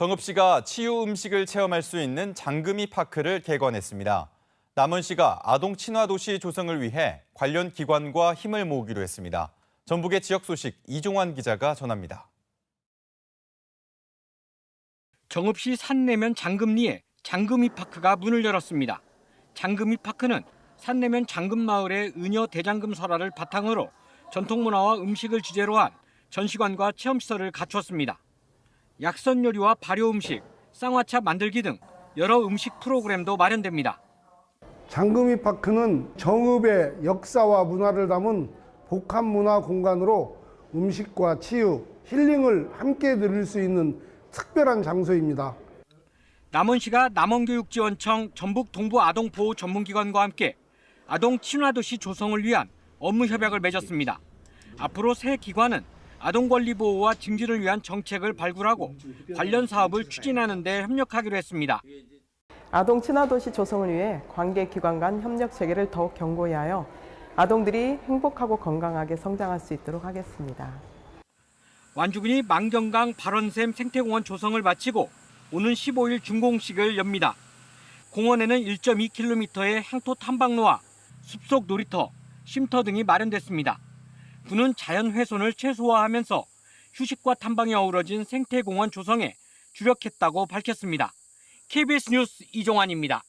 정읍 시가 치유 음식을 체험할 수 있는 장금이 파크를 개관했습니다. 남원 시가 아동 친화 도시 조성을 위해 관련 기관과 힘을 모으기로 했습니다. 전북의 지역 소식 이종환 기자가 전합니다. 정읍시 산내면 장금리에 장금이 파크가 문을 열었습니다. 장금이 파크는 산내면 장금마을의 은여 대장금 설화를 바탕으로 전통문화와 음식을 주제로 한 전시관과 체험시설을 갖추었습니다. 약선 요리와 발효 음식, 쌍화차 만들기 등 여러 음식 프로그램도 마련됩니다. 장금이 파크는 정읍의 역사와 문화를 담은 복합 문화 공간으로 음식과 치유, 힐링을 함께 누릴 수 있는 특별한 장소입니다. 남원시가 남원교육지원청 전북 동부 아동 보호 전문기관과 함께 아동 친화도시 조성을 위한 업무 협약을 맺었습니다. 앞으로 새 기관은 아동 권리 보호와 증진을 위한 정책을 발굴하고 관련 사업을 추진하는 데 협력하기로 했습니다. 아동 친화도시 조성을 위해 관계기관 간 협력 체계를 더욱 견고히 하여 아동들이 행복하고 건강하게 성장할 수 있도록 하겠습니다. 완주군이 만경강 발원샘 생태공원 조성을 마치고 오는 15일 준공식을 엽니다. 공원에는 1.2km의 향토 탐방로와 숲속 놀이터, 쉼터 등이 마련됐습니다. 군은 자연 훼손을 최소화하면서 휴식과 탐방이 어우러진 생태공원 조성에 주력했다고 밝혔습니다. KBS 뉴스 이종환입니다.